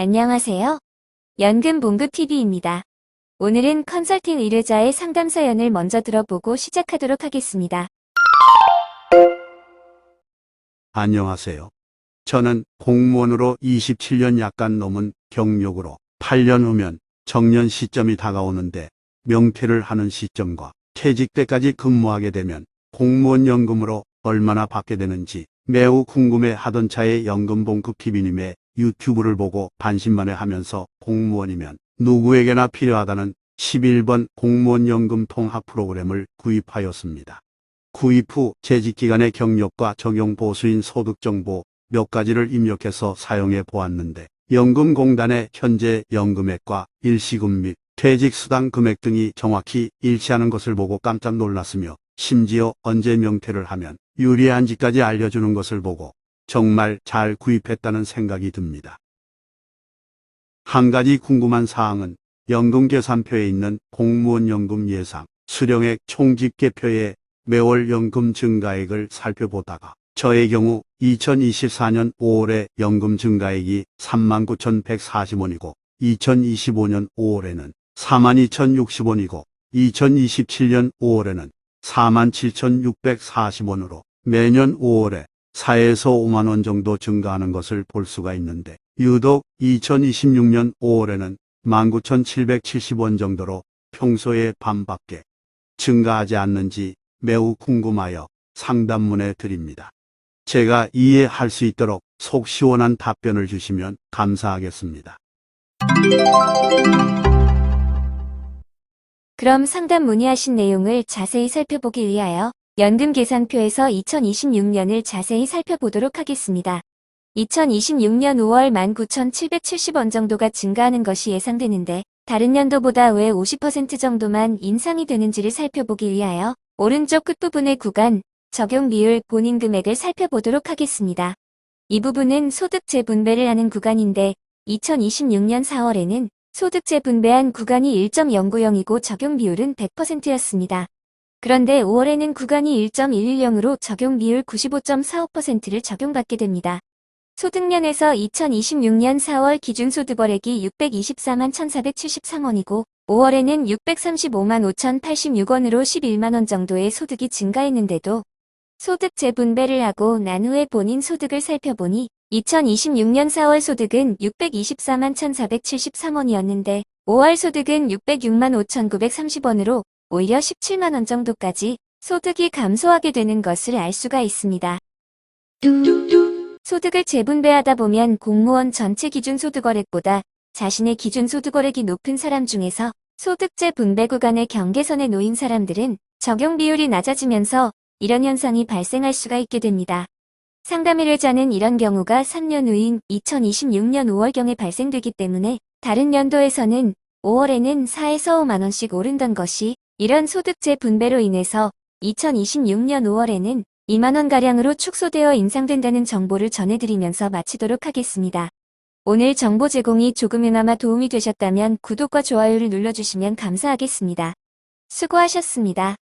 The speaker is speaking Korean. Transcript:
안녕하세요. 연금봉급TV입니다. 오늘은 컨설팅 의뢰자의 상담 사연을 먼저 들어보고 시작하도록 하겠습니다. 안녕하세요. 저는 공무원으로 27년 약간 넘은 경력으로 8년 후면 정년 시점이 다가오는데 명퇴를 하는 시점과 퇴직 때까지 근무하게 되면 공무원 연금으로 얼마나 받게 되는지 매우 궁금해 하던 차에 연금봉급 TV님의 유튜브를 보고 반신만회 하면서 공무원이면 누구에게나 필요하다는 11번 공무원 연금 통합 프로그램을 구입하였습니다. 구입 후 재직기간의 경력과 적용 보수인 소득 정보 몇 가지를 입력해서 사용해 보았는데 연금공단의 현재 연금액과 일시금 및 퇴직수당 금액 등이 정확히 일치하는 것을 보고 깜짝 놀랐으며 심지어 언제 명퇴를 하면 유리한지까지 알려주는 것을 보고 정말 잘 구입했다는 생각이 듭니다. 한 가지 궁금한 사항은 연금계산표에 있는 공무원 연금 예상 수령액 총집계표에 매월 연금 증가액을 살펴보다가 저의 경우 2024년 5월에 연금 증가액이 39,140원이고 2025년 5월에는 42,060원이고 2027년 5월에는 47,640원으로 매년 5월에 4에서 5만 원 정도 증가하는 것을 볼 수가 있는데 유독 2026년 5월에는 19,770원 정도로 평소에 반밖에 증가하지 않는지 매우 궁금하여 상담문에 드립니다. 제가 이해할 수 있도록 속 시원한 답변을 주시면 감사하겠습니다. 그럼 상담 문의하신 내용을 자세히 살펴보기 위하여 연금 계산표에서 2026년을 자세히 살펴보도록 하겠습니다. 2026년 5월 19,770원 정도가 증가하는 것이 예상되는데 다른 연도보다 왜 50% 정도만 인상이 되는지를 살펴보기 위하여 오른쪽 끝부분의 구간 적용 비율 본인 금액을 살펴보도록 하겠습니다. 이 부분은 소득 재 분배를 하는 구간인데 2026년 4월에는 소득 재 분배한 구간이 1.090이고 적용 비율은 100%였습니다. 그런데 5월에는 구간이 1.110으로 적용 비율 95.45%를 적용받게 됩니다. 소득면에서 2026년 4월 기준소득월액이 624만 1,473원이고 5월에는 635만 5,086원으로 11만원 정도의 소득이 증가했는데도 소득 재분배를 하고 난 후에 본인 소득을 살펴보니 2026년 4월 소득은 624만 1,473원이었는데 5월 소득은 606만 5,930원으로 오히려 17만원 정도까지 소득이 감소하게 되는 것을 알 수가 있습니다. 소득을 재분배하다 보면 공무원 전체 기준 소득월액보다 자신의 기준 소득월액이 높은 사람 중에서 소득재 분배 구간의 경계선에 놓인 사람들은 적용 비율이 낮아지면서 이런 현상이 발생할 수가 있게 됩니다. 상담의뢰자는 이런 경우가 3년 후인 2026년 5월경에 발생되기 때문에 다른 연도에서는 5월에는 4에서 5만원씩 오른던 것이 이런 소득재 분배로 인해서 2026년 5월에는 2만원가량으로 축소되어 인상된다는 정보를 전해드리면서 마치도록 하겠습니다. 오늘 정보 제공이 조금이나마 도움이 되셨다면 구독과 좋아요를 눌러주시면 감사하겠습니다. 수고하셨습니다.